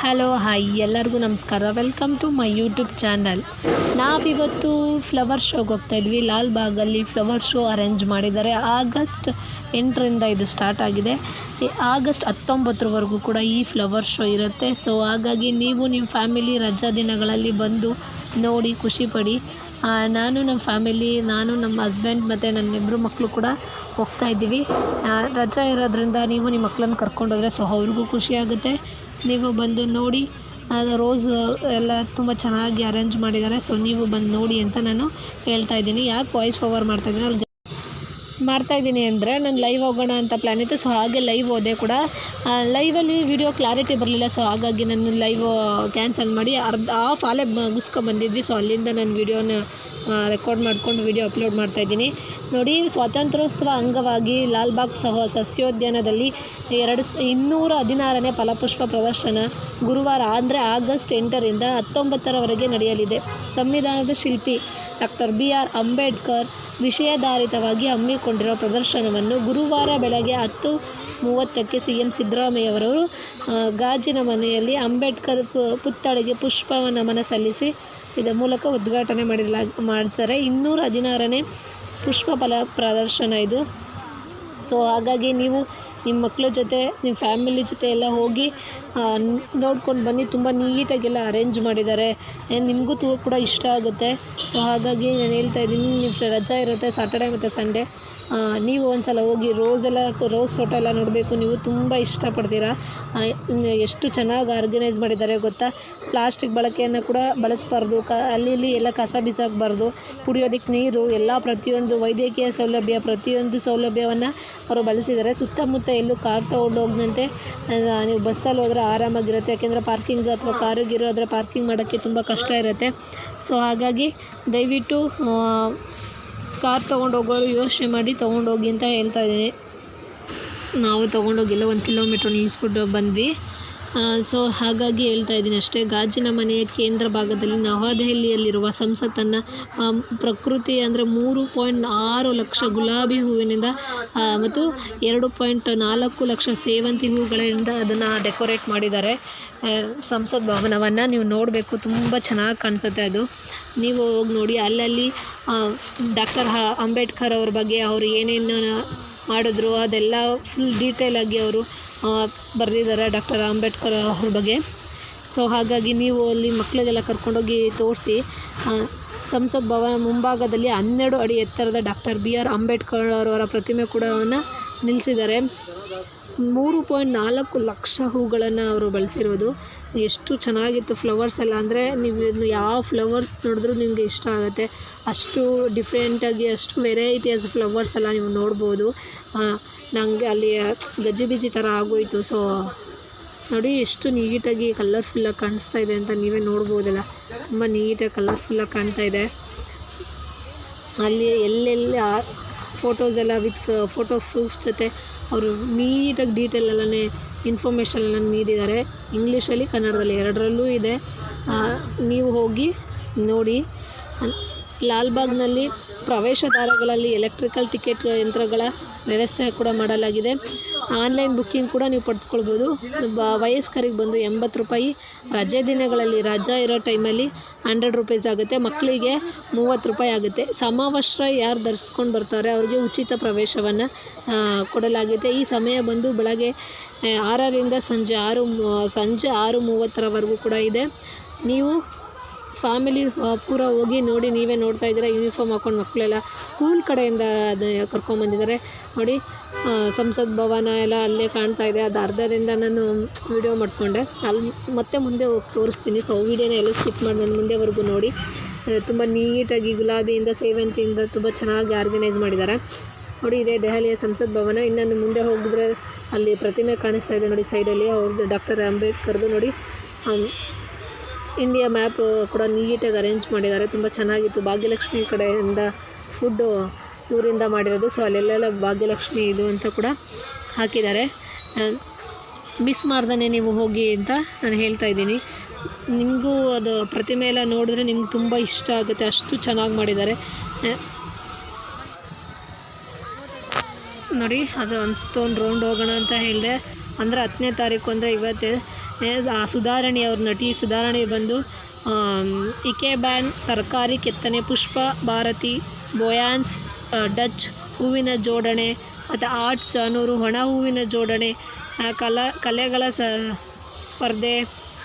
Hello, hi. ಎಲ್ಲರಿಗೂ ನಮಸ್ಕಾರ. Welcome to my YouTube channel ನಾವಿವತ್ತು ಫ್ಲವರ್ ಶೋಗೆ ಹೋಗ್ತಾ ಇದ್ವಿ. ಲಾಲ್ ಬಾಗಲ್ಲಿ ಫ್ಲವರ್ ಶೋ ಅರೇಂಜ್ ಮಾಡಿದ್ದಾರೆ. ಆಗಸ್ಟ್ ಎಂಟರಿಂದ ಇದು ಸ್ಟಾರ್ಟ್ ಆಗಿದೆ. ಆಗಸ್ಟ್ ಹತ್ತೊಂಬತ್ತರವರೆಗೂ ಕೂಡ ಈ ಫ್ಲವರ್ ಶೋ ಇರುತ್ತೆ. ಸೊ ಹಾಗಾಗಿ ನೀವು ನಿಮ್ಮ ಫ್ಯಾಮಿಲಿ ರಜಾ ದಿನಗಳಲ್ಲಿ ಬಂದು ನೋಡಿ ಖುಷಿಪಡಿ ನಾನು ನಮ್ಮ ಫ್ಯಾಮಿಲಿ ನಾನು ನಮ್ಮ ಹಸ್ಬೆಂಡ್ ಮತ್ತು ನನ್ನ ಇಬ್ಬರು ಮಕ್ಕಳು ಕೂಡ ಹೋಗ್ತಾ ಇದ್ದೀವಿ. ರಜಾ ಇರೋದ್ರಿಂದ ನೀವು ನಿಮ್ಮ ಮಕ್ಕಳನ್ನ ಕರ್ಕೊಂಡೋದ್ರೆ ಸೊ ಅವ್ರಿಗೂ ಖುಷಿ ಆಗುತ್ತೆ. ನೀವು ಬಂದು ನೋಡಿ ರೋಸ್ ಎಲ್ಲ ತುಂಬ ಚೆನ್ನಾಗಿ ಅರೇಂಜ್ ಮಾಡಿದ್ದಾರೆ. ಸೊ ನೀವು ಬಂದು ನೋಡಿ ಅಂತ ನಾನು ಹೇಳ್ತಾ ಇದ್ದೀನಿ. ಯಾಕೆ ವಾಯ್ಸ್ ಓವರ್ ಮಾಡ್ತಾ ಇದ್ದೀನಿ ಅಲ್ಲಿ ಮಾಡ್ತಾ ಇದ್ದೀನಿ ಅಂದರೆ, ನಾನು ಲೈವ್ ಹೋಗೋಣ ಅಂತ ಪ್ಲ್ಯಾನ್ ಇತ್ತು. ಸೊ ಹಾಗೆ ಲೈವ್ ಹೋದೆ ಕೂಡ. ಲೈವಲ್ಲಿ ವಿಡಿಯೋ ಕ್ಲಾರಿಟಿ ಬರಲಿಲ್ಲ. ಸೊ ಹಾಗಾಗಿ ನಾನು ಲೈವ್ ಕ್ಯಾನ್ಸಲ್ ಮಾಡಿ ಅರ್ಧ ಆಫ್ ಆಲೇ ಮುಗಿಸ್ಕೊ ಬಂದಿದ್ವಿ. ಸೊ ಅಲ್ಲಿಂದ ನಾನು ವಿಡಿಯೋನ ರೆಕಾರ್ಡ್ ಮಾಡ್ಕೊಂಡು ವಿಡಿಯೋ ಅಪ್ಲೋಡ್ ಮಾಡ್ತಾ ಇದ್ದೀನಿ. ನೋಡಿ ಸ್ವಾತಂತ್ರ್ಯೋತ್ಸವ ಅಂಗವಾಗಿ ಲಾಲ್ಬಾಗ್ ಸಹ ಸಸ್ಯೋದ್ಯಾನದಲ್ಲಿ ಎರಡು ಇನ್ನೂರ ಹದಿನಾರನೇ ಫಲಪುಷ್ಪ ಪ್ರದರ್ಶನ ಗುರುವಾರ ಅಂದರೆ ಆಗಸ್ಟ್ ಎಂಟರಿಂದ ಹತ್ತೊಂಬತ್ತರವರೆಗೆ ನಡೆಯಲಿದೆ. ಸಂವಿಧಾನದ ಶಿಲ್ಪಿ ಡಾಕ್ಟರ್ ಬಿ ಆರ್ ಅಂಬೇಡ್ಕರ್ ವಿಷಯಾಧಾರಿತವಾಗಿ ಹಮ್ಮಿಕೊಂಡಿರುವ ಪ್ರದರ್ಶನವನ್ನು ಗುರುವಾರ ಬೆಳಗ್ಗೆ ಹತ್ತು ಮೂವತ್ತಕ್ಕೆ ಸಿ ಎಂ ಸಿದ್ದರಾಮಯ್ಯವರವರು ಆ, ಗಾಜಿನ ಮನೆಯಲ್ಲಿ ಅಂಬೇಡ್ಕರ್ ಪುತ್ತಳಿಗೆ ಪುಷ್ಪ ನಮನ ಸಲ್ಲಿಸಿ ಇದರ ಮೂಲಕ ಉದ್ಘಾಟನೆ ಮಾಡಿರಲಾ ಮಾಡ್ತಾರೆ. ಇನ್ನೂರ ಹದಿನಾರನೇ ಪುಷ್ಪ ಫಲ ಪ್ರದರ್ಶನ ಇದು. ಸೊ ಹಾಗಾಗಿ ನೀವು ನಿಮ್ಮ ಮಕ್ಕಳ ಜೊತೆ, ನಿಮ್ಮ ಫ್ಯಾಮಿಲಿ ಜೊತೆ ಎಲ್ಲ ಹೋಗಿ ನೋಡ್ಕೊಂಡು ಬನ್ನಿ. ತುಂಬ ನೀಟಾಗೆಲ್ಲ ಅರೇಂಜ್ ಮಾಡಿದ್ದಾರೆ. ನಿಮಗೂ ತೂ ಕೂಡ ಇಷ್ಟ ಆಗುತ್ತೆ. ಸೊ ಹಾಗಾಗಿ ನಾನು ಹೇಳ್ತಾ ಇದ್ದೀನಿ ನಿಮ್ಮ ರಜಾ ಇರುತ್ತೆ ಸಾಟರ್ಡೆ ಮತ್ತು ಸಂಡೇ ನೀವು ಒಂದು ಸಲ ಹೋಗಿ ರೋಸ್ ಎಲ್ಲ ರೋಸ್ ತೋಟ ಎಲ್ಲ ನೋಡಬೇಕು. ನೀವು ತುಂಬ ಇಷ್ಟಪಡ್ತೀರಾ. ಎಷ್ಟು ಚೆನ್ನಾಗಿ ಆರ್ಗನೈಸ್ ಮಾಡಿದ್ದಾರೆ ಗೊತ್ತಾ? ಪ್ಲಾಸ್ಟಿಕ್ ಬಳಕೆಯನ್ನು ಕೂಡ ಬಳಸಬಾರ್ದು. ಕ, ಅಲ್ಲಿ ಇಲ್ಲಿ ಎಲ್ಲ ಕಸ ಬಿಸಾಕಬಾರ್ದು. ಕುಡಿಯೋದಕ್ಕೆ ನೀರು, ಎಲ್ಲ ಪ್ರತಿಯೊಂದು ವೈದ್ಯಕೀಯ ಸೌಲಭ್ಯ, ಪ್ರತಿಯೊಂದು ಸೌಲಭ್ಯವನ್ನು ಅವರು ಬಳಸಿದ್ದಾರೆ. ಸುತ್ತಮುತ್ತ ಎಲ್ಲೂ ಕಾರ್ ತೊಗೊಂಡು ಹೋಗ್ದಂತೆ ನೀವು ಬಸ್ಸಲ್ಲಿ ಹೋದರೆ ಆರಾಮಾಗಿರುತ್ತೆ. ಯಾಕೆಂದರೆ ಪಾರ್ಕಿಂಗ್ ಅಥವಾ ಕಾರಿಗಿರೋ ಅದರ ಪಾರ್ಕಿಂಗ್ ಮಾಡೋಕ್ಕೆ ತುಂಬ ಕಷ್ಟ ಇರುತ್ತೆ. ಸೊ, ಹಾಗಾಗಿ ದಯವಿಟ್ಟು ಕಾರ್ ತೊಗೊಂಡು ಹೋಗೋರು ಯೋಚನೆ ಮಾಡಿ ತೊಗೊಂಡೋಗಿ ಅಂತ ಹೇಳ್ತಾ ಇದ್ದೀನಿ. ನಾವು ತೊಗೊಂಡೋಗಿಲ್ಲ ಒಂದು ಕಿಲೋಮೀಟ್ರ್ ನಿಲ್ಲಿಸ್ಬಿಟ್ಟು ಬಂದ್ವಿ. ಸೊ ಹಾಗಾಗಿ ಹೇಳ್ತಾ ಇದ್ದೀನಿ ಅಷ್ಟೇ. ಗಾಜಿನ ಮನೆಯ ಕೇಂದ್ರ ಭಾಗದಲ್ಲಿ ನವದೆಹಲಿಯಲ್ಲಿರುವ ಸಂಸತ್ತನ್ನು ಪ್ರಕೃತಿ ಅಂದರೆ ಮೂರು ಪಾಯಿಂಟ್ ಆರು ಲಕ್ಷ ಗುಲಾಬಿ ಹೂವಿನಿಂದ ಮತ್ತು ಎರಡು ಪಾಯಿಂಟ್ ನಾಲ್ಕು ಲಕ್ಷ ಸೇವಂತಿ ಹೂಗಳಿಂದ ಅದನ್ನು ಡೆಕೋರೇಟ್ ಮಾಡಿದ್ದಾರೆ. ಸಂಸತ್ ಭವನವನ್ನು ನೀವು ನೋಡಬೇಕು, ತುಂಬ ಚೆನ್ನಾಗಿ ಕಾಣಿಸುತ್ತೆ ಅದು. ನೀವು ಹೋಗಿ ನೋಡಿ, ಅಲ್ಲಲ್ಲಿ ಡಾಕ್ಟರ್ ಅಂಬೇಡ್ಕರ್ ಅವ್ರ ಬಗ್ಗೆ ಅವರು ಏನೇನು ಮಾಡಿದ್ರು. ಅದೆಲ್ಲ ಫುಲ್ ಡೀಟೇಲಾಗಿ ಅವರು ಬರೆದಿದ್ದಾರೆ ಡಾಕ್ಟರ್ ಅಂಬೇಡ್ಕರ್ ಅವ್ರ ಬಗ್ಗೆ. ಸೊ ಹಾಗಾಗಿ ನೀವು ಅಲ್ಲಿ ಮಕ್ಕಳಿಗೆಲ್ಲ ಕರ್ಕೊಂಡೋಗಿ ತೋರಿಸಿ ಸಂಸತ್ ಭವನ ಮುಂಭಾಗದಲ್ಲಿ ಹನ್ನೆರಡು ಅಡಿ ಎತ್ತರದ ಡಾಕ್ಟರ್ ಬಿ ಆರ್ ಅಂಬೇಡ್ಕರ್ ಅವರ ಪ್ರತಿಮೆ ಕೂಡ ನಿಲ್ಲಿಸಿದ್ದಾರೆ ಮೂರು ಪಾಯಿಂಟ್ ನಾಲ್ಕು ಲಕ್ಷ ಹೂಗಳನ್ನು ಅವರು ಬಳಸಿರೋದು. ಎಷ್ಟು ಚೆನ್ನಾಗಿತ್ತು ಫ್ಲವರ್ಸ್ ಎಲ್ಲ. ಅಂದರೆ ನೀವು ಯಾವ ಫ್ಲವರ್ಸ್ ನೋಡಿದ್ರೂ ನಿಮಗೆ ಇಷ್ಟ ಆಗುತ್ತೆ. ಅಷ್ಟು ಡಿಫ್ರೆಂಟಾಗಿ ಅಷ್ಟು ವೆರೈಟಿಯಾಸ್ ಫ್ಲವರ್ಸ್ ಎಲ್ಲ ನೀವು ನೋಡ್ಬೋದು. ನನಗೆ ಅಲ್ಲಿ ಗಜಿಬಿಜಿ ಥರ ಆಗೋಯಿತು. ಸೊ ನೋಡಿ ಎಷ್ಟು ನೀಟಾಗಿ ಕಲರ್ಫುಲ್ಲಾಗಿ ಕಾಣಿಸ್ತಾ ಇದೆ ಅಂತ ನೀವೇ ನೋಡ್ಬೋದಲ್ಲ. ತುಂಬ ನೀಟಾಗಿ ಕಲರ್ಫುಲ್ಲಾಗಿ ಕಾಣ್ತಾ ಇದೆ. ಅಲ್ಲಿ ಎಲ್ಲೆಲ್ಲಿ ಫೋಟೋಸ್ ಎಲ್ಲ ವಿತ್ ಫೋಟೋ ಪ್ರೂಫ್ ಜೊತೆ ಅವರು ನೀಟಾಗಿ ಡೀಟೇಲ್ ಎಲ್ಲನೇ ಇನ್ಫಾರ್ಮೇಷನ್ ಎಲ್ಲ ನೀಡಿದ್ದಾರೆ. ಇಂಗ್ಲೀಷಲ್ಲಿ ಕನ್ನಡದಲ್ಲಿ ಎರಡರಲ್ಲೂ ಇದೆ. ನೀವು ಹೋಗಿ ನೋಡಿ. ಲಾಲ್ಬಾಗ್ನಲ್ಲಿ ಪ್ರವೇಶದ್ವಾರಗಳಲ್ಲಿ ಎಲೆಕ್ಟ್ರಿಕಲ್ ಟಿಕೆಟ್ ಯಂತ್ರಗಳ ವ್ಯವಸ್ಥೆ ಕೂಡ ಮಾಡಲಾಗಿದೆ. ಆನ್ಲೈನ್ ಬುಕ್ಕಿಂಗ್ ಕೂಡ ನೀವು ಪಡೆದುಕೊಳ್ಬೋದು. ವಯಸ್ಕರಿಗೆ ಬಂದು ಎಂಬತ್ತು ರೂಪಾಯಿ, ರಜೆ ದಿನಗಳಲ್ಲಿ ರಜಾ ಇರೋ ಟೈಮಲ್ಲಿ ಹಂಡ್ರೆಡ್ ರುಪೀಸ್ ಆಗುತ್ತೆ. ಮಕ್ಕಳಿಗೆ ಮೂವತ್ತು ರೂಪಾಯಿ ಆಗುತ್ತೆ. ಸಮವಸ್ತ್ರ ಯಾರು ಧರಿಸ್ಕೊಂಡು ಬರ್ತಾರೆ ಅವ್ರಿಗೆ ಉಚಿತ ಪ್ರವೇಶವನ್ನು ಕೊಡಲಾಗಿದೆ ಈ ಸಮಯ ಬಂದು ಬೆಳಗ್ಗೆ ಆರರಿಂದ ಸಂಜೆ ಆರು ಸಂಜೆ ಆರು ಮೂವತ್ತರವರೆಗೂ ಕೂಡ ಇದೆ. ನೀವು ಫ್ಯಾಮಿಲಿ ಪೂರ ಹೋಗಿ ನೋಡಿ ನೀವೇ ನೋಡ್ತಾ ಇದ್ದೀರಾ ಯೂನಿಫಾರ್ಮ್ ಹಾಕೊಂಡು ಮಕ್ಕಳೆಲ್ಲ ಸ್ಕೂಲ್ ಕಡೆಯಿಂದ ಕರ್ಕೊಂಬಂದಿದ್ದಾರೆ ನೋಡಿ ಸಂಸತ್ ಭವನ ಎಲ್ಲ ಅಲ್ಲೇ ಕಾಣ್ತಾ ಇದೆ. ಅದು ಅರ್ಧದಿಂದ ನಾನು ವಿಡಿಯೋ ಮಾಡಿಕೊಂಡೆ. ಅಲ್ಲಿ ಮತ್ತೆ ಮುಂದೆ ಹೋಗಿ ತೋರಿಸ್ತೀನಿ. ಸೊ ವಿಡಿಯೋನ ಎಲ್ಲ ಸ್ಕಿಪ್ ಮಾಡಿ ನಾನು ಮುಂದೆವರೆಗೂ ನೋಡಿ. ತುಂಬ ನೀಟಾಗಿ ಗುಲಾಬಿಯಿಂದ, ಸೇವಂತಿಯಿಂದ ತುಂಬ ಚೆನ್ನಾಗಿ ಆರ್ಗನೈಸ್ ಮಾಡಿದ್ದಾರೆ. ನೋಡಿ, ಇದೆ ದೆಹಲಿಯ ಸಂಸತ್ ಭವನ. ಇನ್ನು ಮುಂದೆ ಹೋಗಿದ್ರೆ ಅಲ್ಲಿ ಪ್ರತಿಮೆ ಕಾಣಿಸ್ತಾ ಇದೆ ನೋಡಿ ಸೈಡಲ್ಲಿ ಅವ್ರದ್ದು ಡಾಕ್ಟರ್ ಅಂಬೇಡ್ಕರ್ದು ನೋಡಿ. ಇಂಡಿಯಾ ಮ್ಯಾಪ್ ಕೂಡ ನೀಟಾಗಿ ಅರೇಂಜ್ ಮಾಡಿದ್ದಾರೆ. ತುಂಬ ಚೆನ್ನಾಗಿತ್ತು. ಭಾಗ್ಯಲಕ್ಷ್ಮಿ ಕಡೆಯಿಂದ ಫುಡ್ಡು ಊರಿಂದ ಮಾಡಿರೋದು. ಸೊ ಅಲ್ಲೆಲ್ಲ ಭಾಗ್ಯಲಕ್ಷ್ಮಿ ಇದು ಅಂತ ಕೂಡ ಹಾಕಿದ್ದಾರೆ. ಮಿಸ್ ಮಾಡ್ದೇ ನೀವು ಹೋಗಿ ಅಂತ ನಾನು ಹೇಳ್ತಾ ಇದ್ದೀನಿ. ನಿಮಗೂ ಅದು ಪ್ರತಿಮೆ ಎಲ್ಲ ನೋಡಿದ್ರೆ ನಿಮ್ಗೆ ತುಂಬ ಇಷ್ಟ ಆಗುತ್ತೆ. ಅಷ್ಟು ಚೆನ್ನಾಗಿ ಮಾಡಿದ್ದಾರೆ. ನೋಡಿ, ಅದು ಒಂದು ರೌಂಡ್ ಹೋಗೋಣ ಅಂತ ಹೇಳಿದೆ. ಅಂದರೆ ಹತ್ತನೇ ತಾರೀಕು ಅಂದರೆ ಇವತ್ತೇ ಆ ಸುಧಾರಣಿ ಅವ್ರ ನಟಿ ಸುಧಾರಣಿ ಬಂದು ಇಕೆ ಬ್ಯಾನ್ ತರಕಾರಿ ಕೆತ್ತನೆ, ಪುಷ್ಪ, ಭಾರತಿ, ಬೋಯಾನ್ಸ್ ಡಚ್, ಹೂವಿನ ಜೋಡಣೆ, ಮತ್ತು ಆರ್ಟ್ ಜಾನೂರು, ಒಣ ಹೂವಿನ ಜೋಡಣೆ ಕಲಾ, ಕಲೆಗಳ ಸ, ಸ್ಪರ್ಧೆ,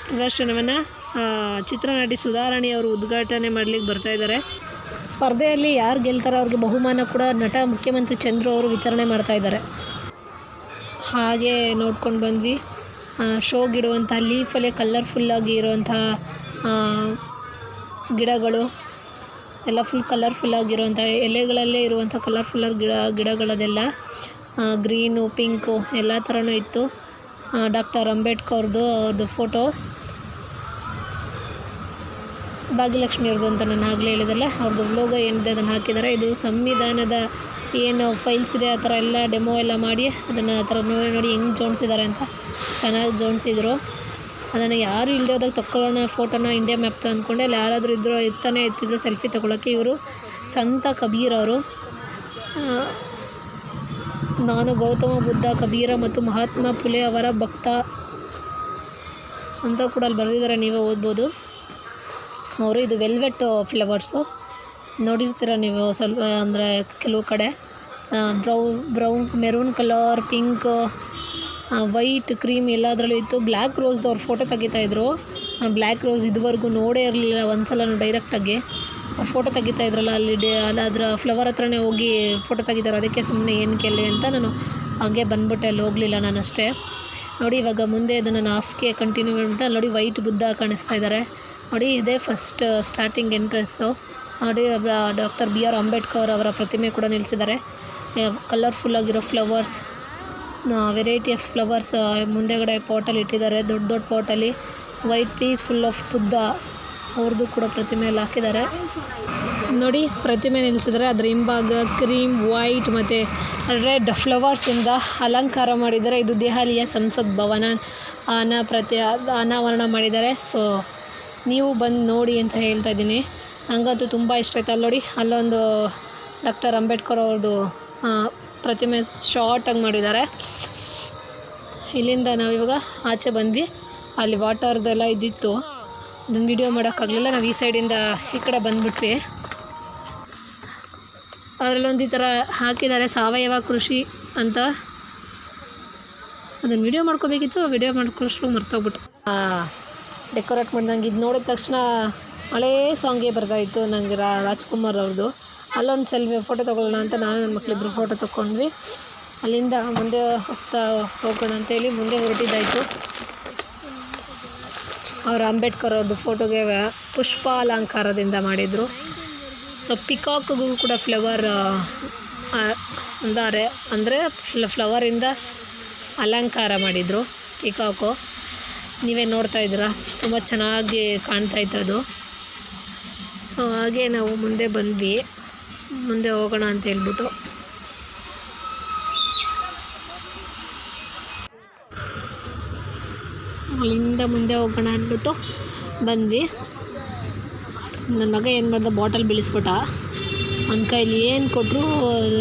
ಪ್ರದರ್ಶನವನ್ನು ಚಿತ್ರನಟಿ ಸುಧಾರಾಣಿ ಅವರು ಉದ್ಘಾಟನೆ ಮಾಡಲಿಕ್ಕೆ ಬರ್ತಾ ಇದ್ದಾರೆ. ಸ್ಪರ್ಧೆಯಲ್ಲಿ ಯಾರು ಗೆಲ್ತಾರೋ ಅವ್ರಿಗೆ ಬಹುಮಾನ ಕೂಡ ನಟ ಮುಖ್ಯಮಂತ್ರಿ ಚಂದ್ರು ಅವರು ವಿತರಣೆ ಮಾಡ್ತಾ ಇದ್ದಾರೆ. ಹಾಗೆ ನೋಡ್ಕೊಂಡು ಬಂದ್ವಿ. ಶೋಗಿರುವಂಥ ಲೀಫಲ್ಲೇ ಕಲರ್ಫುಲ್ಲಾಗಿ ಇರುವಂತಹ ಗಿಡಗಳು, ಎಲ್ಲ ಫುಲ್ ಕಲರ್ಫುಲ್ಲಾಗಿರುವಂಥ ಎಲೆಗಳಲ್ಲೇ ಇರುವಂಥ ಕಲರ್ಫುಲ್ಲರ್ ಗಿಡ, ಗಿಡಗಳದೆಲ್ಲ ಗ್ರೀನು ಪಿಂಕು ಎಲ್ಲ ಥರನೂ ಇತ್ತು. ಡಾಕ್ಟರ್ ಅಂಬೇಡ್ಕರ್ದು ಅವ್ರದ್ದು ಫೋಟೋ ಭಾಗ್ಯಲಕ್ಷ್ಮಿ ಅವ್ರದ್ದು ಅಂತ ನಾನು ಆಗಲೇ ಹೇಳಿದಲ್ಲ ಅವ್ರದ್ದು ಲೋಗೋ ಏನಿದೆ ಅದನ್ನು ಹಾಕಿದ್ದಾರೆ. ಇದು ಸಂವಿಧಾನದ ಏನು ಫೈಲ್ಸ್ ಇದೆ, ಆ ಥರ ಎಲ್ಲ ಡೆಮೋ ಎಲ್ಲ ಮಾಡಿ ಅದನ್ನು ಆ ಥರ ನೋಡಿ ನೋಡಿ ಹೆಂಗೆ ಜೋಡಿಸಿದ್ದಾರೆ ಅಂತ ಚೆನ್ನಾಗಿ ಜೋಡಿಸಿದ್ರು. ಅದನ್ನು ಯಾರು ಇಲ್ಲದೆ ಹೋದಾಗ ತಗೊಳ್ಳೋಣ ಫೋಟೋನ ಇಂಡಿಯಾ ಮ್ಯಾಪ್ ಅಂದ್ಕೊಂಡೆ ಅಲ್ಲಿ ಯಾರಾದರೂ ಇದ್ದರು ಇರ್ತಾನೆ ಇರ್ತಿದ್ರು ಸೆಲ್ಫಿ ತೊಗೊಳಕ್ಕೆ ಇವರು. ಸಂತ ಕಬೀರ್ ಅವರು. ನಾನು ಗೌತಮ ಬುದ್ಧ ಕಬೀರ ಮತ್ತು ಮಹಾತ್ಮ ಫುಲೆ ಅವರ ಭಕ್ತ ಅಂತ ಕೂಡ ಅಲ್ಲಿ ಬರೆದಿದ್ದಾರೆ, ನೀವೇ ಓದ್ಬೋದು. ಅವರು ಇದು ವೆಲ್ವೆಟ್ ಫ್ಲವರ್ಸು ನೋಡಿರ್ತೀರ ನೀವು ಸ್ವಲ್ಪ ಅಂದರೆ ಕೆಲವು ಕಡೆ brow, brown, maroon colour, pink white, cream ಎಲ್ಲದರಲ್ಲೂ ಇತ್ತು. ಬ್ಲ್ಯಾಕ್ ರೋಸ್ದವ್ರು ಫೋಟೋ ತೆಗಿತಾಯಿದ್ರು ಬ್ಲ್ಯಾಕ್ ರೋಸ್ ಇದುವರೆಗೂ ನೋಡೇ ಇರಲಿಲ್ಲ ಒಂದು ಸಲ ಡೈರೆಕ್ಟಾಗಿ ಫೋಟೋ ತೆಗಿತಾ ಇದ್ರಲ್ಲ, ಅಲ್ಲಿ ಡೇ, ಅಲ್ಲಿ ಅದರ ಫ್ಲವರ್ ಹತ್ರನೇ ಹೋಗಿ ಫೋಟೋ ತೆಗಿತಾರೆ. ಅದಕ್ಕೆ ಸುಮ್ಮನೆ ಏನು ಅಲ್ಲಿ ಅಂತ ನಾನು ಹಾಗೆ ಬಂದ್ಬಿಟ್ಟೆ. ಅಲ್ಲಿ ಹೋಗಲಿಲ್ಲ ನಾನು ಅಷ್ಟೇ. ನೋಡಿ ಇವಾಗ ಮುಂದೆ ಇದು ನಾನು ಹಾಫ್ಗೆ ಕಂಟಿನ್ಯೂ ಮಾಡಿಬಿಟ್ಟು ನೋಡಿ ವೈಟ್ ಬುದ್ಧ ಕಾಣಿಸ್ತಾ ಇದ್ದಾರೆ ನೋಡಿ ಇದೇ first starting entrance doctor B R Ambedkar ಅವರ ಪ್ರತಿಮೆ ಕೂಡ ನಿಲ್ಲಿಸಿದ್ದಾರೆ ಕಲರ್ಫುಲ್ಲಾಗಿರೋ ಫ್ಲವರ್ಸ್ ವೆರೈಟಿ ಆಫ್ ಫ್ಲವರ್ಸ್ ಮುಂದೆಗಡೆ ಪಾಟಲ್ಲಿ ಇಟ್ಟಿದ್ದಾರೆ. ದೊಡ್ಡ ದೊಡ್ಡ ಪಾಟಲ್ಲಿ white peaceful of Buddha ಅವ್ರದ್ದು ಕೂಡ ಪ್ರತಿಮೆ ಎಲ್ಲ ಹಾಕಿದ್ದಾರೆ. ನೋಡಿ, ಪ್ರತಿಮೆ ನಿಲ್ಲಿಸಿದ್ದಾರೆ ಅದರ ಹಿಂಭಾಗ ಕ್ರೀಮ್ ವೈಟ್ ಮತ್ತು ರೆಡ್ ಫ್ಲವರ್ಸಿಂದ ಅಲಂಕಾರ ಮಾಡಿದ್ದಾರೆ. ಇದು ದೆಹಲಿಯ ಸಂಸತ್ ಭವನ ಅನ ಪ್ರತಿ ಅನಾವರಣ ಮಾಡಿದ್ದಾರೆ. ಸೊ ನೀವು ಬಂದು ನೋಡಿ ಅಂತ ಹೇಳ್ತಾ ಇದ್ದೀನಿ. ನನಗಂತೂ ತುಂಬ ಇಷ್ಟ ಆಯ್ತು. ಅಲ್ಲಿ ನೋಡಿ, ಅಲ್ಲೊಂದು ಡಾಕ್ಟರ್ ಅಂಬೇಡ್ಕರ್ ಅವ್ರದ್ದು ಪ್ರತಿಮೆ ಶಾರ್ಟಾಗಿ ಮಾಡಿದ್ದಾರೆ. ಇಲ್ಲಿಂದ ನಾವಿವಾಗ ಆಚೆ ಬಂದ್ವಿ. ಅಲ್ಲಿ ವಾಟರ್ದೆಲ್ಲ ಇದ್ದಿತ್ತು. ಅದನ್ನು ವಿಡಿಯೋ ಮಾಡೋಕ್ಕಾಗಲಿಲ್ಲ ನಾವು ಈ ಸೈಡಿಂದ ಈ ಕಡೆ ಬಂದುಬಿಟ್ವಿ. ಅದರಲ್ಲೊಂದು ಈ ಥರ ಹಾಕಿದ್ದಾರೆ, ಸಾವಯವ ಕೃಷಿ ಅಂತ. ಅದನ್ನು ವಿಡಿಯೋ ಮಾಡ್ಕೋಬೇಕಿತ್ತು. ವಿಡಿಯೋ ಮಾಡ್ಕೊಳ್ಳೋಷ್ಟು ಮರ್ತೋಗ್ಬಿಟ್ಟು ಡೆಕೋರೇಟ್ ಮಾಡಿದಂಗೆ ಇದು ನೋಡಿದ ತಕ್ಷಣ ಹಳೇ ಸಾಂಗೇ ಬರ್ತಾಯಿತ್ತು ನನಗೆ ರಾಜ್ಕುಮಾರ್ ಅವ್ರದ್ದು ಅಲ್ಲೊಂದು ಸೆಲ್ಫಿ ಫೋಟೋ ತೊಗೊಳ್ಳೋಣ ಅಂತ ನಾನು ನನ್ನ ಮಕ್ಕಳಿಬ್ರು ಫೋಟೋ ತೊಗೊಂಡ್ವಿ ಅಲ್ಲಿಂದ ಮುಂದೆ ಹೋಗ್ತಾ ಹೋಗೋಣ ಅಂತೇಳಿ ಮುಂದೆ ಹೊರಟಿದ್ದಾಯಿತು. ಅವರು ಅಂಬೇಡ್ಕರ್ ಅವ್ರದ್ದು ಫೋಟೋಗೆ ಪುಷ್ಪ ಅಲಂಕಾರದಿಂದ ಮಾಡಿದರು. ಸೊ ಪಿಕಾಕ್ಗೂ ಕೂಡ ಫ್ಲವರ್ ಅಂದಾರೆ, ಅಂದರೆ ಫ್ಲವರಿಂದ ಅಲಂಕಾರ ಮಾಡಿದರು ಪಿಕಾಕು ನೀವೇ ನೋಡ್ತಾ ಇದ್ದೀರಾ? ತುಂಬ ಚೆನ್ನಾಗಿ ಕಾಣ್ತಾ ಇತ್ತು ಅದು ಸೊ, ಹಾಗೆ ನಾವು ಮುಂದೆ ಬಂದ್ವಿ. ಮುಂದೆ ಹೋಗೋಣ ಅಂತ ಹೇಳ್ಬಿಟ್ಟು. ಅಲ್ಲಿಂದ ಮುಂದೆ ಹೋಗೋಣ ಅಂದ್ಬಿಟ್ಟು ಬಂದ್ವಿ. ನನ್ನ ಮಗ ಏನು ಮಾಡ್ದೆ, ಬಾಟಲ್ ಬೀಳಿಸ್ಬಿಟ್ಟ. ನನ್ನ ಕೈಲಿ ಏನು ಕೊಟ್ಟರು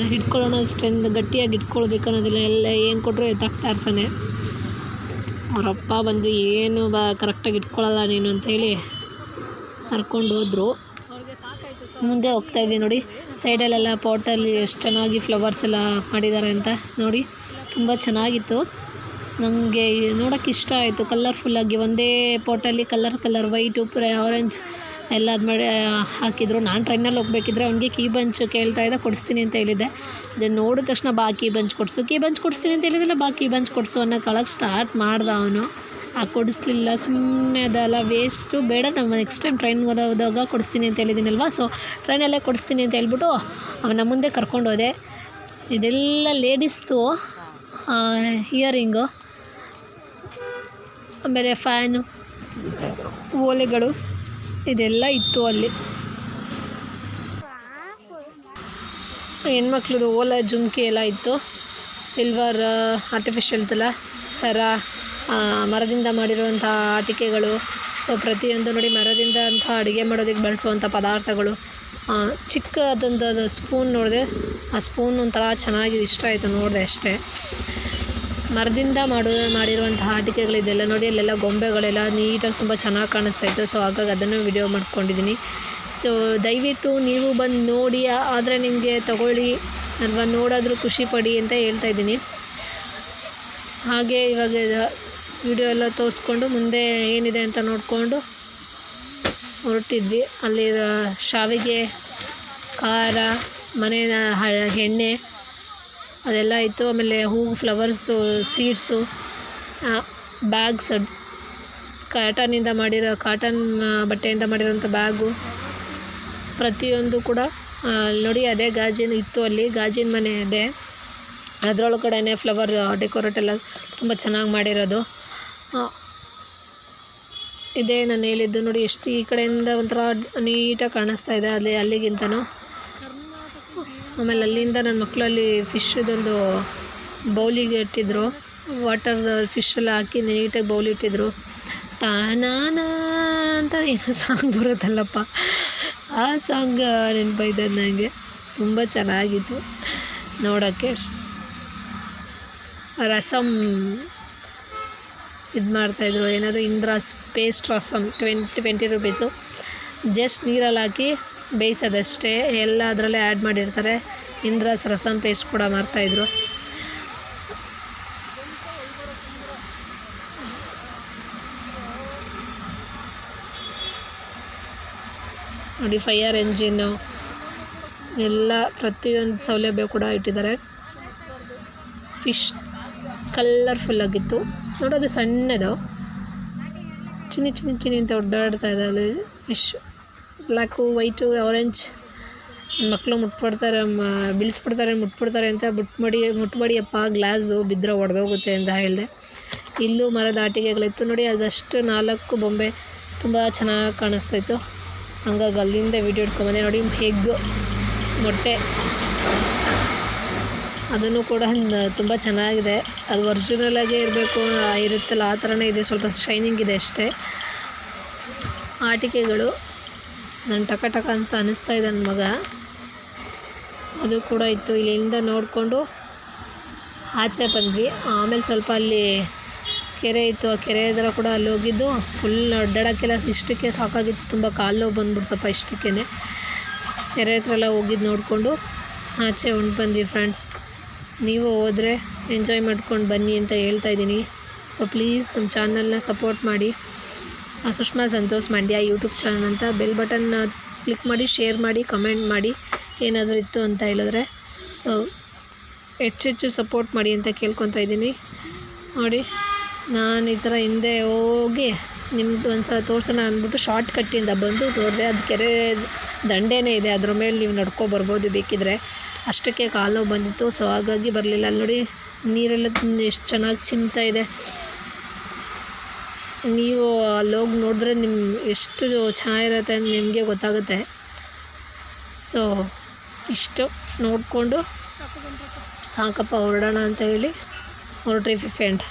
ಹಿಡ್ಕೊಳ್ಳೋಣ ಸ್ಟ್ರೆಂತ್ ಗಟ್ಟಿಯಾಗಿ ಇಟ್ಕೊಳ್ಬೇಕು ಅನ್ನೋದಿಲ್ಲ. ಎಲ್ಲ ಏನು ಕೊಟ್ಟರು ಎತ್ತಾಕ್ತಾ ಇರ್ತಾನೆ. ಅವರಪ್ಪ ಬಂದು ಏನು ಬಾ ಕರೆಕ್ಟಾಗಿ ಇಟ್ಕೊಳ್ಳಲ್ಲ ನೀನು ಅಂತೇಳಿ ಕರ್ಕೊಂಡು ಹೋದರು. ಮುಂದೆ ಹೋಗ್ತಾ ಇದ್ವಿ ನೋಡಿ. ಸೈಡಲ್ಲೆಲ್ಲ ಪಾಟಲ್ಲಿ ಎಷ್ಟು ಚೆನ್ನಾಗಿ ಫ್ಲವರ್ಸ್ ಎಲ್ಲ ಮಾಡಿದ್ದಾರೆ ಅಂತ ನೋಡಿ. ತುಂಬ ಚೆನ್ನಾಗಿತ್ತು. ನನಗೆ ನೋಡೋಕ್ಕೆ ಇಷ್ಟ ಆಯಿತು. ಕಲರ್ಫುಲ್ಲಾಗಿ ಒಂದೇ ಪಾಟಲ್ಲಿ ಕಲರ್ ಕಲರ್ ವೈಟು ಆರೆಂಜ್ ಎಲ್ಲ ಅದು ಮಾಡಿ ಹಾಕಿದ್ರು. ನಾನು ಟ್ರೈನಲ್ಲಿ ಹೋಗ್ಬೇಕಿದ್ರೆ ಅವನಿಗೆ ಕೀ ಬಂಚ್ ಕೇಳ್ತಾ ಇದ್ದ ಕೊಡಿಸ್ತೀನಿ ಅಂತ ಹೇಳಿದ್ದೆ. ಅದನ್ನು ನೋಡಿದ ತಕ್ಷಣ ಬಾ ಕೀ ಬಂಚ್ ಕೊಡಿಸು. ಕೀ ಬಂಚ್ ಕೊಡಿಸ್ತೀನಿ ಅಂತ ಹೇಳಿದ್ರಲ್ಲ, ಬಾ ಕೀ ಬಂಚ್ ಕೊಡಿಸು ಅನ್ನೋ ಕಳಕ್ಕೆ ಸ್ಟಾರ್ಟ್ ಮಾಡ್ದ ಅವನು. ಕೊಡಿಸ್ಲಿಲ್ಲ. ಸುಮ್ಮನೆ ಅದಲ್ಲ ವೇಸ್ಟು ಬೇಡ ನಾವು ನೆಕ್ಸ್ಟ್ ಟೈಮ್ ಟ್ರೈನ್ಗೆ ಹೋದಾಗ ಕೊಡಿಸ್ತೀನಿ ಅಂತ ಹೇಳಿದ್ದೀನಲ್ವ? ಸೊ ಟ್ರೈನಲ್ಲೇ ಕೊಡಿಸ್ತೀನಿ ಅಂತ ಹೇಳ್ಬಿಟ್ಟು ಅವನ ಮುಂದೆ ಕರ್ಕೊಂಡು ಹೋದೆ. ಇದೆಲ್ಲ ಲೇಡೀಸ್ದು ಇಯರಿಂಗು ಆಮೇಲೆ ಫ್ಯಾನು ಓಲೆಗಳು, ಇದೆಲ್ಲ ಇತ್ತು ಅಲ್ಲಿ. ಹೆಣ್ಮಕ್ಳದ್ದು ಓಲಾ, ಜುಮ್ಕಿ ಎಲ್ಲ ಇತ್ತು. ಸಿಲ್ವರ್ ಆರ್ಟಿಫಿಷಿಯಲ್ದೆಲ್ಲ ಸರ ಮರದಿಂದ ಮಾಡಿರುವಂಥ ಆಟಿಕೆಗಳು. ಸೊ ಪ್ರತಿಯೊಂದು ನೋಡಿ ಮರದಿಂದ ಅಂತ ಅಡುಗೆ ಮಾಡೋದಕ್ಕೆ ಬಳಸುವಂಥ ಪದಾರ್ಥಗಳು. ಚಿಕ್ಕದೊಂದು ಸ್ಪೂನ್ ನೋಡಿದೆ. ಆ ಸ್ಪೂನ್ ಒಂಥರ ಚೆನ್ನಾಗಿ ಇಷ್ಟ ಆಯಿತು ನೋಡಿದೆ ಅಷ್ಟೇ. ಮರದಿಂದ ಮಾಡೋ ಮಾಡಿರುವಂತಹ ಆಟಿಕೆಗಳಿದೆಲ್ಲ ನೋಡಿ, ಅಲ್ಲೆಲ್ಲ ಗೊಂಬೆಗಳೆಲ್ಲ ನೀಟಾಗಿ ತುಂಬ ಚೆನ್ನಾಗಿ ಕಾಣಿಸ್ತಾ ಇತ್ತು. ಸೊ ಹಾಗಾಗಿ ಅದನ್ನು ವಿಡಿಯೋ ಮಾಡ್ಕೊಂಡಿದ್ದೀನಿ. ಸೊ ದಯವಿಟ್ಟು ನೀವು ಬಂದು ನೋಡಿ, ಆದರೆ ನಿಮಗೆ ತಗೊಳ್ಳಿ, ಅಥವಾ ನೋಡಾದರೂ ಖುಷಿ ಪಡಿ ಅಂತ ಹೇಳ್ತಾ ಇದ್ದೀನಿ. ಹಾಗೆ ಇವಾಗ ವಿಡಿಯೋ ಎಲ್ಲ ತೋರಿಸ್ಕೊಂಡು ಮುಂದೆ ಏನಿದೆ ಅಂತ ನೋಡಿಕೊಂಡು ಹೊರಟಿದ್ವಿ. ಅಲ್ಲಿ ಶಾವಿಗೆ, ಖಾರ ಮನೆಯ ಹ- ಎಣ್ಣೆ ಅದೆಲ್ಲ ಇತ್ತು. ಆಮೇಲೆ ಹೂವು ಫ್ಲವರ್ಸ್ದು ಸೀಡ್ಸು ಬ್ಯಾಗ್ಸ್ ಕಾಟನಿಂದ ಮಾಡಿರೋ ಕಾಟನ್ ಬಟ್ಟೆಯಿಂದ ಮಾಡಿರೋಂಥ ಬ್ಯಾಗು ಪ್ರತಿಯೊಂದು ಕೂಡ ನೋಡಿ ಅದೇ ಗಾಜಿನ ಇತ್ತು ಅಲ್ಲಿ. ಗಾಜಿನ ಮನೆ ಇದೆ ಅದರೊಳಗಡೆ ಫ್ಲವರ್ ಡೆಕೋರೇಟ್ ಎಲ್ಲ ತುಂಬ ಚೆನ್ನಾಗಿ ಮಾಡಿರೋದು. ಇದೇ ನಾನು ಹೇಳಿದ್ದು ನೋಡಿ, ಎಷ್ಟು ಈ ಕಡೆಯಿಂದ ಒಂಥರ ನೀಟಾಗಿ ಕಾಣಿಸ್ತಾ ಇದೆ, ಅಲ್ಲಿ ಅಲ್ಲಿಗಿಂತನೂ. ಆಮೇಲೆ ಅಲ್ಲಿಂದ ನನ್ನ ಮಕ್ಕಳಲ್ಲಿ ಫಿಶ್ದೊಂದು ಬೌಲಿಗೆ ಇಟ್ಟಿದ್ರು. ವಾಟರ್ ಫಿಶ್ ಎಲ್ಲ ಹಾಕಿ ನೀಟಾಗಿ ಬೌಲ್ ಇಟ್ಟಿದ್ರು. ತಾನಾನ ಅಂತ ಏನೋ ಸಾಂಗ್ ಬರುತ್ತಲ್ಲಪ್ಪ. ಆ ಸಾಂಗ್ ನೆನಪಾಯ್ತದೆ ನನಗೆ ತುಂಬ ಚೆನ್ನಾಗಿತ್ತು. ನೋಡೋಕ್ಕೆ ರಸಮ್ ಇದು ಮಾಡ್ತಾಯಿದ್ರು ಏನಾದರೂ Indra's paste rasam twenty twenty rupees just ನೀರಲ್ಲಿ ಹಾಕಿ ಬೇಯಿಸೋದಷ್ಟೇ. ಎಲ್ಲ ಅದರಲ್ಲೇ ಆ್ಯಡ್ ಮಾಡಿರ್ತಾರೆ. ಇಂದ್ರಾಸ್ ರಸಮ್ ಪೇಸ್ಟ್ ಕೂಡ ಮಾರ್ತಾಯಿದ್ರು ನೋಡಿ ಫೈಯರ್ ಎಂಜಿನ್ನು ಎಲ್ಲ ಪ್ರತಿಯೊಂದು ಸೌಲಭ್ಯ ಕೂಡ ಇಟ್ಟಿದ್ದಾರೆ. ಫಿಶ್ ಕಲರ್ಫುಲ್ ಆಗಿತ್ತು. ನೋಡೋದು ಸಣ್ಣದು. ಚಿನ್ನಿ ಚಿನ್ನಿ ಚಿನ್ನಿ ಅಂತ ಒಡ್ಡಾಡ್ತಾ ಇದೆ ಅಲ್ಲಿ ಫಿಶ್ ಬ್ಲ್ಯಾಕು ವೈಟು ಆರೆಂಜ್ ಮಕ್ಕಳು ಮುಟ್ಬಿಡ್ತಾರೆ ಬೀಳಿಸ್ಬಿಡ್ತಾರೆ, ಮುಟ್ಬಿಡ್ತಾರೆ ಅಂತ ಮುಟ್ಮಡಿ, ಮುಟ್ಮಡಿಯಪ್ಪ ಗ್ಲಾಸು ಬಿದ್ದರೆ ಒಡೆದೋಗುತ್ತೆ ಅಂತ ಹೇಳಿದೆ. ಇಲ್ಲೂ ಮರದ ಆಟಿಕೆಗಳಿತ್ತು. ನೋಡಿ, ಅದಷ್ಟು ನಾಲ್ಕು ಬೊಂಬೆ ತುಂಬ ಚೆನ್ನಾಗಿ ಕಾಣಿಸ್ತಾಯಿತ್ತು ಹಂಗಾಗಿ ಅಲ್ಲಿಂದ ವೀಡಿಯೋ ಇಟ್ಕೊಂಬಂದೆ ನೋಡಿ ಹೆಗ್ ಮೊಟ್ಟೆ. ಅದನ್ನು ಕೂಡ ತುಂಬ ಚೆನ್ನಾಗಿದೆ. ಅದು ಒರ್ಜಿನಲಾಗೇ ಇರಬೇಕು ಇರುತ್ತಲ್ಲ, ಆ ಥರನೇ ಇದೆ. ಸ್ವಲ್ಪ ಶೈನಿಂಗ್ ಇದೆ ಅಷ್ಟೇ. ಆಟಿಕೆಗಳು. ನನ್ನ ಟಕ ಟಕ ಅಂತ ಅನ್ನಿಸ್ತಾ ಇದೆ ನನ್ನ ಮಗ. ಅದು ಕೂಡ ಇತ್ತು. ಇಲ್ಲಿಂದ ನೋಡಿಕೊಂಡು ಆಚೆ ಬಂದ್ವಿ. ಆಮೇಲೆ ಸ್ವಲ್ಪ ಅಲ್ಲಿ ಕೆರೆ ಇತ್ತು. ಆ ಕೆರೆ ಹತ್ರ ಕೂಡ ಅಲ್ಲಿ ಹೋಗಿದ್ದು. ಫುಲ್ ಅಡ್ಡಾಡೋಕ್ಕೆಲ್ಲ ಇಷ್ಟಕ್ಕೆ ಸಾಕಾಗಿತ್ತು. ತುಂಬ ಕಾಲು ನೋವು ಬಂದ್ಬಿಡ್ತಪ್ಪ ಇಷ್ಟಕ್ಕೇ ಕೆರೆ ಹತ್ರ ಎಲ್ಲ ಹೋಗಿದ್ದು ನೋಡಿಕೊಂಡು ಆಚೆ ಉಂಡು ಬಂದ್ವಿ ಫ್ರೆಂಡ್ಸ್ ನೀವು ಹೋದರೆ ಎಂಜಾಯ್ ಮಾಡ್ಕೊಂಡು ಬನ್ನಿ ಅಂತ ಹೇಳ್ತಾ ಇದ್ದೀನಿ. ಸೊ ಪ್ಲೀಸ್ ನಮ್ಮ ಚಾನಲ್ನ ಸಪೋರ್ಟ್ ಮಾಡಿ. ಸುಷ್ಮಾ ಸಂತೋಷ್ ಮಂಡ್ಯ ಯೂಟ್ಯೂಬ್ ಚಾನಲ್ ಅಂತ ಬೆಲ್ ಬಟನ್ನ ಕ್ಲಿಕ್ ಮಾಡಿ ಶೇರ್ ಮಾಡಿ ಕಮೆಂಟ್ ಮಾಡಿ ಏನಾದರೂ ಇತ್ತು ಅಂತ ಹೇಳಿದ್ರೆ. ಸೊ ಹೆಚ್ಚೆಚ್ಚು ಸಪೋರ್ಟ್ ಮಾಡಿ ಅಂತ ಕೇಳ್ಕೊತಾ ಇದ್ದೀನಿ. ನೋಡಿ, ನಾನು ಈ ಥರ ಹಿಂದೆ ಹೋಗಿ ನಿಮ್ದು ಒಂದು ಸಲ ತೋರಿಸೋಣ ಅಂದ್ಬಿಟ್ಟು ಶಾರ್ಟ್ ಕಟ್ಟಿಂದ ಬಂದು ನೋಡಿದೆ ಅದು ಕೆರೆ ದಂಡೇನೇ ಇದೆ. ಅದ್ರ ಮೇಲೆ ನೀವು ನಡ್ಕೊ ಬರ್ಬೋದು ಬೇಕಿದ್ರೆ. ಅಷ್ಟಕ್ಕೆ ಕಾಲು ನೋವು ಬಂದಿತ್ತು. ಸೊ ಹಾಗಾಗಿ ಬರಲಿಲ್ಲ. ಅಲ್ಲಿ ನೋಡಿ ನೀರೆಲ್ಲ ಎಷ್ಟು ಚೆನ್ನಾಗಿ ಚಿಮ್ತಾ ಇದೆ. ನೀವು ಅಲ್ಲೋಗಿ ನೋಡಿದ್ರೆ ನಿಮ್ಮ ಎಷ್ಟು ಚೆನ್ನಾಗಿರುತ್ತೆ ಅಂತ ನಿಮಗೆ ಗೊತ್ತಾಗುತ್ತೆ. ಸೊ ಇಷ್ಟು ನೋಡಿಕೊಂಡು ಸಾಕಪ್ಪ ಹೊರಡೋಣ ಅಂತ ಹೇಳಿ. ಹೊರಟ್ರಿ ಫ್ರೆಂಡ್